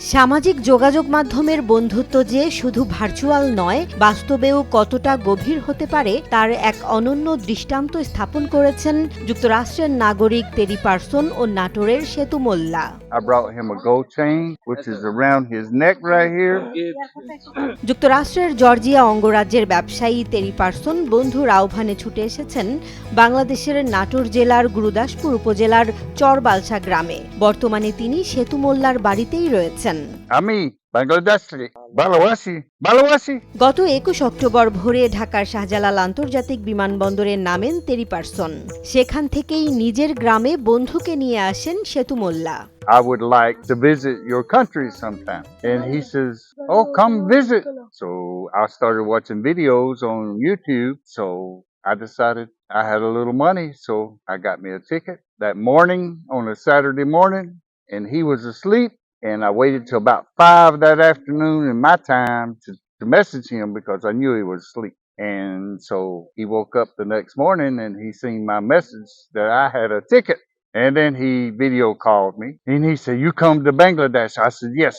সামাজিক যোগাযোগ মাধ্যমের বন্ধুত্ব যে শুধু ভার্চুয়াল নয়, বাস্তবেও কতটা গভীর হতে পারে তার এক অনন্য দৃষ্টান্ত স্থাপন করেছেন যুক্তরাষ্ট্রের নাগরিক তেরি পার্সন ও নাটোরের Setu Molla. Brought him a gold chain, which is around his neck right here. যুক্তরাষ্ট্রের জর্জিয়া অঙ্গরাজ্যের ব্যবসায়ী তেরি পার্সন বন্ধুর আহ্বানে ছুটে এসেছেন বাংলাদেশের নাটোর জেলার গুরুদাসপুর উপজেলার চরবালসা গ্রামে বর্তমানে তিনি সেতু মোল্লার বাড়িতেই রয়েছেন আমি বাংলাদেশ থেকে ভালোবাসি ভালোবাসি গত একুশ অক্টোবর ভোরে ঢাকার শাহজালাল আন্তর্জাতিক বিমানবন্দরে নামেন তেরি পার্সন সেখান থেকেই নিজের গ্রামে বন্ধুকে নিয়ে আসেন সেতু মোল্লা I would like to visit your country sometime. And he says, Oh, come visit. So I started watching videos on YouTube. So I decided I had a little money. So I got me a ticket that morning on a Saturday morning. And he was asleep. And I waited till about five that afternoon in my time to, to message him because I knew he was asleep. And so he woke up the next morning and he seen my message that I had a ticket. And then he video called me and he said, You come to Bangladesh? I said, Yes,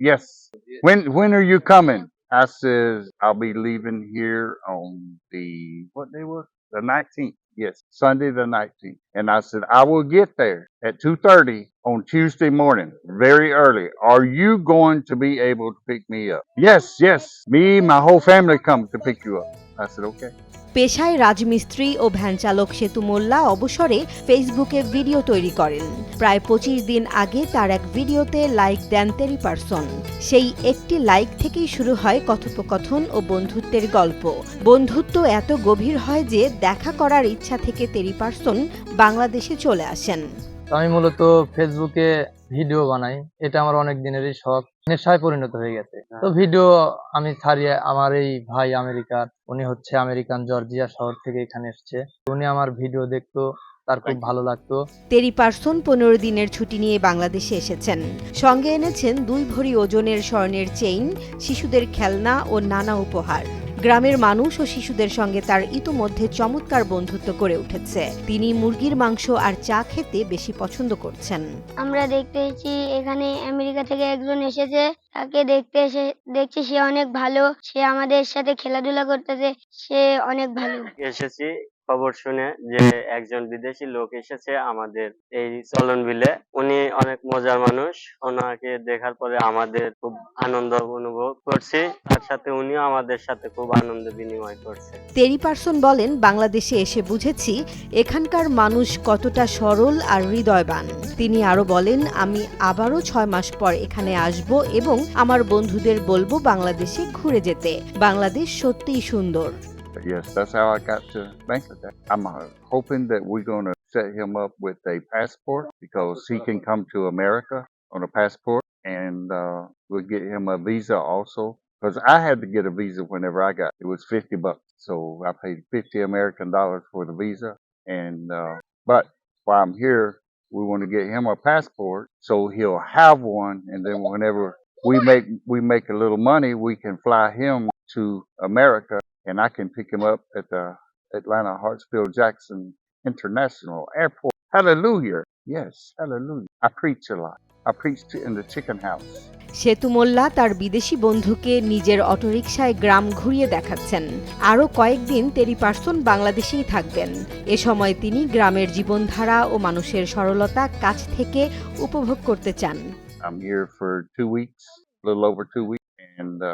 yes. When when are you coming? I says, I'll be leaving here on the what day was the nineteenth. Yes, Sunday the nineteenth. And I said, I will get there at two thirty on Tuesday morning, very early. Are you going to be able to pick me up? Yes, yes. Me, my whole family come to pick you up. I said, Okay. পেশায় রাজমিস্ত্রি ও van চালক সেতু মোল্লা অবসরে ফেসবুকে video তৈরি করেন। প্রায় পঁচিশ দিন আগে তার এক ভিডিওতে লাইক দেন তেরি পার্সন। সেই একটি লাইক থেকেই শুরু হয় কথোপকথন ও বন্ধুত্বের গল্প। বন্ধুত্ব এত গভীর হয় যে দেখা করার ইচ্ছা থেকে তেরি পার্সন বাংলাদেশে চলে আসেন। আমি মূলত ফেসবুকে ভিডিও বানাই। এটা আমার অনেক দিনেরই শখ। নেশায় পরিণত হয়ে গেছে। তো ভিডিও আমি ছাড়িয়ে আমার এই ভাই আমেরিকার উনি হচ্ছে আমেরিকান জর্জিয়া শহর থেকে এখানে এসছে। উনি আমার ভিডিও দেখতো তার খুব ভালো লাগতো। তেরি পার্সন পনেরো দিনের ছুটি নিয়ে বাংলাদেশে এসেছেন। সঙ্গে এনেছেন দুই ভরি ওজনের স্বর্ণের চেইন শিশুদের খেলনা ও নানা উপহার। গ্রামের মানুষ ও শিশুদের সঙ্গে তার ইতোমধ্যে চমৎকার বন্ধুত্ব করে উঠেছে। তিনি মুরগির মাংস আর চা খেতে বেশি পছন্দ করছেন। আমরা দেখতে এসেছি এখানে আমেরিকা থেকে একজন এসেছে। তাকে দেখতে এসে দেখছি সে অনেক ভালো। সে আমাদের সাথে খেলাধুলা করতেছে সে অনেক ভালো। এসেছি খবর শুনে যে একজন বিদেশি লোক এসেছে আমাদের এই চলন বিলে। উনি অনেক মজার মানুষ। ওনাকে দেখার পরে আমাদের খুব আনন্দ অনুভব করছি। তার সাথে উনিও আমাদের সাথে খুব আনন্দ বিনিময় করছে। তেরি পার্সন বলেন, বাংলাদেশে এসে বুঝেছি এখানকার মানুষ কতটা সরল আর হৃদয়বান। তিনি আরও বলেন, আমি আবারও ছয় মাস পর এখানে আসব এবং আমার বন্ধুদের বলব বাংলাদেশে ঘুরে যেতে। বাংলাদেশ সত্যিই সুন্দর। But yes, that's how I got to Bangladesh. I'm uh, hoping that we're going to set him up with a passport because he can come to America on a passport and uh, we'll get him a visa also. Because I had to get a visa whenever I got it was 50 bucks. So I paid 50 American dollars for the visa. And uh, but while I'm here, we want to get him a passport so he'll have one. And then whenever we make we make a little money, we can fly him to America and I can pick him up at the Atlanta Hartsfield Jackson International Airport. Hallelujah. Yes, hallelujah. I preach a lot. I preach to- in the chicken house. সেতু মোল্লা তার বিদেশি বন্ধুকে নিজের অটোরিকশায় গ্রাম ঘুরিয়ে দেখাচ্ছেন আরও কয়েকদিন তেরি person বাংলাদেশেই থাকবেন এ সময় তিনি গ্রামের জীবনধারা ও মানুষের সরলতা কাছ থেকে উপভোগ করতে চান I'm here for two weeks, a little over two weeks, and uh,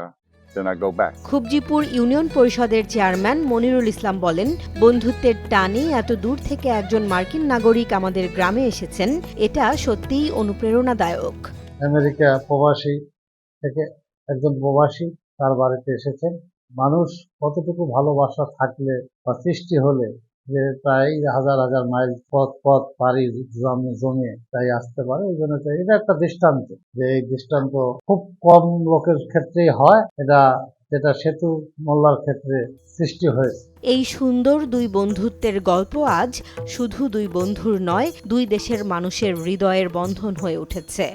then I go back. Khubjipur union পরিষদের চেয়ারম্যান মনিরুল ইসলাম বলেন বন্ধুত্বের টানে এত দূর থেকে একজন মার্কিন নাগরিক আমাদের গ্রামে এসেছেন এটা সত্যিই অনুপ্রেরণাদায়ক আমেরিকা প্রবাসী থেকে একজন প্রবাসী তার বাড়িতে এসেছেন মানুষ কতটুকু ভালোবাসা থাকলে বা সৃষ্টি হলে যে প্রায় হাজার হাজার মাইল পথ পথ পাড়ি জমে জমে তাই আসতে পারে, এই জন্য এটা একটা দৃষ্টান্ত যে এই দৃষ্টান্ত খুব কম লোকের ক্ষেত্রেই হয়। এটা, যেটা সেতু মোল্লার ক্ষেত্রে সৃষ্টি হয়েছে। এই সুন্দর দুই বন্ধুত্বের গল্প আজ শুধু দুই বন্ধুর নয়, দুই দেশের মানুষের হৃদয়ের বন্ধন হয়ে উঠেছে।